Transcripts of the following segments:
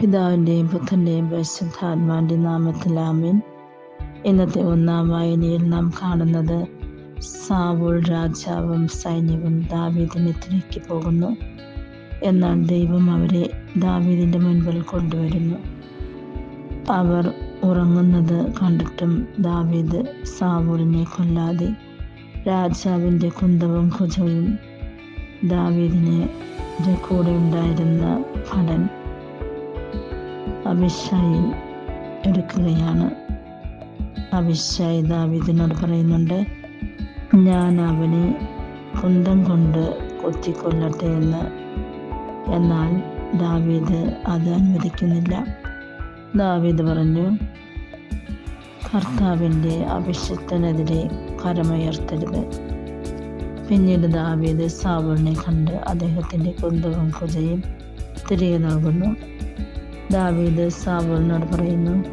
പിതാവിന്റെയും പുത്രന്റെയും പരിശുദ്ധാത്മാവിന്റെ നാമത്തിൽ ആമീൻ. ഇന്നത്തെ ഒന്നാം വായനയിൽ നാം കാണുന്നത് സാവുൾ രാജാവും സൈന്യവും ദാവീദിനെത്തിലേക്ക് പോകുന്നു എന്നാൽ ദൈവം അവരെ ദാവീദിന്റെ മുൻപിൽ കൊണ്ടുവരുന്നു. അവർ ഉറങ്ങുന്നത് കണ്ടിട്ടും ദാവീദ് സാവൂളിനെ കൊല്ലാതെ രാജാവിന്റെ കുന്തവും കുജവും ദാവീദിനെ കൂടെ ഉണ്ടായിരുന്ന ഭടൻ അഭിഷായി എടുക്കുകയാണ്. അഭിഷായി ദാവിദിനോട് പറയുന്നുണ്ട് ഞാൻ അവനെ കുന്തം കൊണ്ട് കൊത്തിക്കൊല്ലട്ടെ എന്ന്. എന്നാൽ ദാവീദ് അത് അനുവദിക്കുന്നില്ല. ദാവീദ് പറഞ്ഞു കർത്താവിന്റെ അഭിഷക്തനെതിരെ കരമുയർത്തരുത്. പിന്നീട് ദാവീദ് സാവളിനെ കണ്ട് അദ്ദേഹത്തിന്റെ കുന്തവും കുജയും തിരികെ നൽകുന്നു. ദാവീദ് സാവളിനോട് പറയുന്നു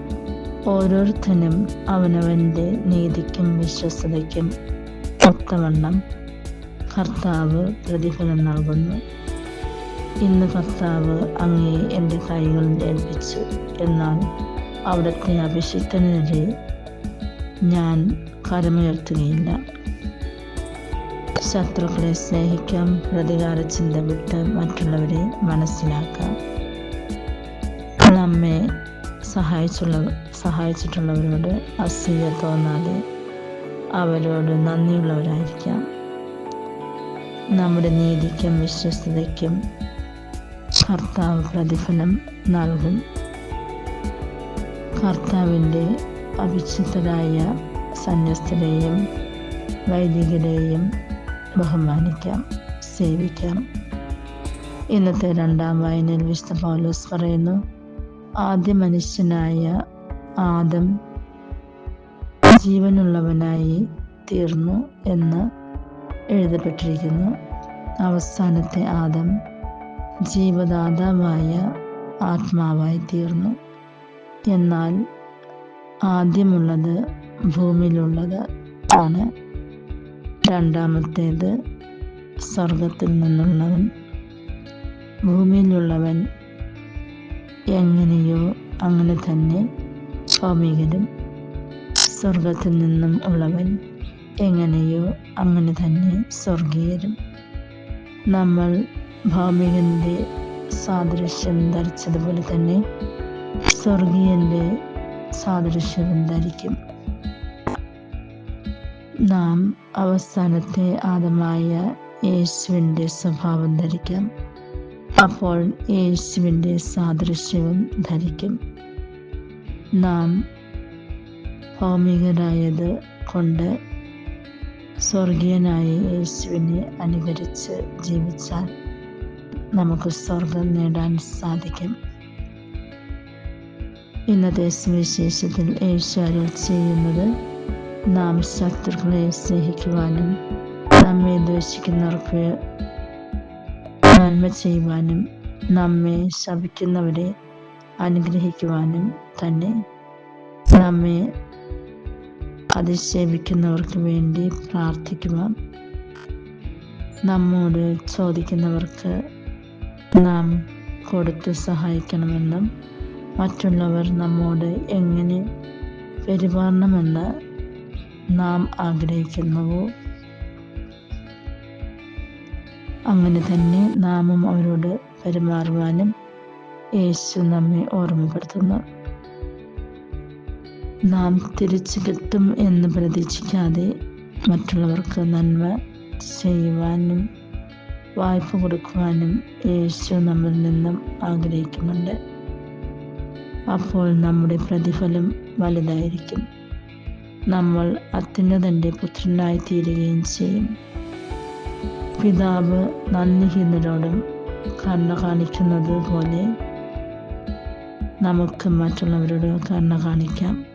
ഓരോരുത്തനും അവനവന്റെ നീതിക്കും വിശ്വസതയ്ക്കും ഒത്തവണ്ണം കർത്താവ് പ്രതിഫലം നൽകുന്നു. ഇന്ന് കർത്താവ് അങ്ങേ എന്റെ കൈകളിൽ ഏൽപ്പിച്ചു എന്നാൽ അവിടുത്തെ അഭിഷിക്തനെതിരെ ഞാൻ കരമുയർത്തുകയില്ല. ശത്രുക്കളെ സ്നേഹിക്കാം പ്രതികാര ചിന്ത വിട്ട് മറ്റുള്ളവരെ മനസ്സിലാക്കാം. നമ്മെ സഹായിച്ചുള്ള സഹായിച്ചിട്ടുള്ളവരോട് അസൂയ തോന്നാതെ അവരോട് നന്ദിയുള്ളവരായിരിക്കാം. നമ്മുടെ നീതിക്കും വിശ്വസ്തതയ്ക്കും കർത്താവ് പ്രതിഫലം നൽകും. കർത്താവിന്റെ അഭിചിത്തരായ സന്യസ്തരെയും വൈദികരെയും ബഹുമാനിക്കാം സേവിക്കാം. ഇന്നത്തെ രണ്ടാം വായനയിൽ വിശുദ്ധ പൗലോസ് പറയുന്നു ആദ്യ മനുഷ്യനായ ആദം ജീവനുള്ളവനായി തീർന്നു എന്ന് എഴുതപ്പെട്ടിരിക്കുന്നു. അവസാനത്തെ ആദം ജീവദാതാവായ ആത്മാവായി തീർന്നു. എന്നാൽ ആദ്യമുള്ളത് ഭൂമിയിലുള്ളത് ആണ്. രണ്ടാമത്തേത് സ്വർഗത്തിൽ നിന്നുള്ളവൻ. ഭൂമിയിലുള്ളവൻ എങ്ങനെയോ അങ്ങനെ തന്നെ ഭൗമികരും സ്വർഗത്തിൽ നിന്നും ഉള്ളവൻ എങ്ങനെയോ അങ്ങനെ തന്നെ സ്വർഗീയരും. നമ്മൾ ഭൗമികന്റെ സാദൃശ്യം ധരിച്ചതുപോലെ തന്നെ സ്വർഗീയന്റെ സാദൃശ്യവും ധരിക്കും. നാം അവസാനത്തെ ആദമായ യേശുവിന്റെ സ്വഭാവം ധരിക്കാം. അപ്പോൾ യേശുവിന്റെ സാദൃശ്യവും ധരിക്കും. നാം ഭൗമികരായത് കൊണ്ട് സ്വർഗീയനായ യേശുവിനെ അനുകരിച്ച് ജീവിച്ചാൽ നമുക്ക് സ്വർഗം നേടാൻ സാധിക്കും. ഇന്നത്തെ സുവിശേഷത്തിൽ അരുൾ ചെയ്യുന്നത് നാം ശത്രുക്കളെ സ്നേഹിക്കുവാനും നമ്മെ ദ്വേഷിക്കുന്നവർക്ക് നന്മ ചെയ്യുവാനും നമ്മെ ശപിക്കുന്നവരെ അനുഗ്രഹിക്കുവാനും തന്നെ നമ്മെ അതിശേപിക്കുന്നവർക്ക് വേണ്ടി പ്രാർത്ഥിക്കുവാൻ നമ്മോട് ചോദിക്കുന്നവർക്ക് നാം കൊടുത്ത് സഹായിക്കണമെന്നും മറ്റുള്ളവർ നമ്മോട് എങ്ങനെ പെരുമാറണമെന്ന് നാം ആഗ്രഹിക്കുന്നുവോ? അങ്ങനെ തന്നെ നാമും അവരോട് പെരുമാറുവാനും യേശു നമ്മെ ഓർമ്മപ്പെടുത്തുന്നു. നാം തിരിച്ചു കിട്ടും എന്ന് പ്രതീക്ഷിക്കാതെ മറ്റുള്ളവർക്ക് നന്മ ചെയ്യുവാനും വായ്പ കൊടുക്കുവാനും യേശു നമ്മിൽ നിന്നും ആഗ്രഹിക്കുന്നുണ്ട്. അപ്പോൾ നമ്മുടെ പ്രതിഫലം വലുതായിരിക്കും. നമ്മൾ അത്യുന്നതന്റെ പുത്രനായി തീരുകയും ചെയ്യും. പിതാവ് നന്ദിഹീനരോടും കരുണ കാണിക്കുന്നത് പോലെ നമുക്ക് മറ്റുള്ളവരോട് കരുണ കാണിക്കാം.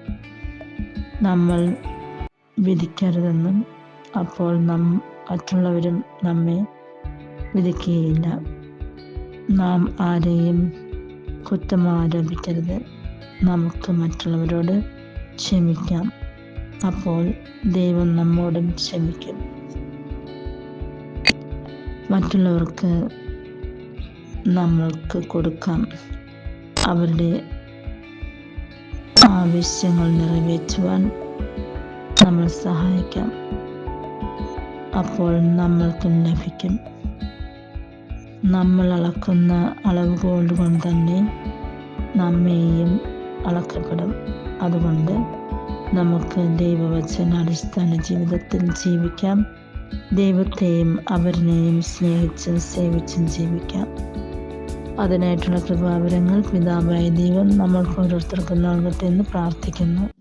നമ്മൾ വിധിക്കരുതെന്നും അപ്പോൾ നം മറ്റുള്ളവരും നമ്മെ വിധിക്കുകയില്ല. നാം ആരെയും കുറ്റം ആരോപിക്കരുത്. നമുക്ക് മറ്റുള്ളവരോട് ക്ഷമിക്കാം. അപ്പോൾ ദൈവം നമ്മോടും ക്ഷമിക്കും. മറ്റുള്ളവർക്ക് നമ്മൾക്ക് കൊടുക്കാം. അവരുടെ ആവശ്യങ്ങൾ നിറവേറ്റുവാൻ നമ്മൾ സഹായിക്കാം. അപ്പോൾ നമ്മൾക്കും ലഭിക്കും. നമ്മൾ അളക്കുന്ന അളവുകോൽ കൊണ്ട് തന്നെ നമ്മെയും അളക്കപ്പെടും. അതുകൊണ്ട് നമുക്ക് ദൈവവചന അടിസ്ഥാന ജീവിതത്തിൽ ജീവിക്കാം. ദൈവത്തെയും അവരിനെയും സ്നേഹിച്ചും സേവിച്ചും ജീവിക്കാം. അതിനായിട്ടുള്ള കൃപാവരങ്ങൾ പിതാവായ ദൈവം നമ്മൾക്ക് ഓരോരുത്തർക്കും നൽകട്ടെ എന്ന് പ്രാർത്ഥിക്കുന്നു.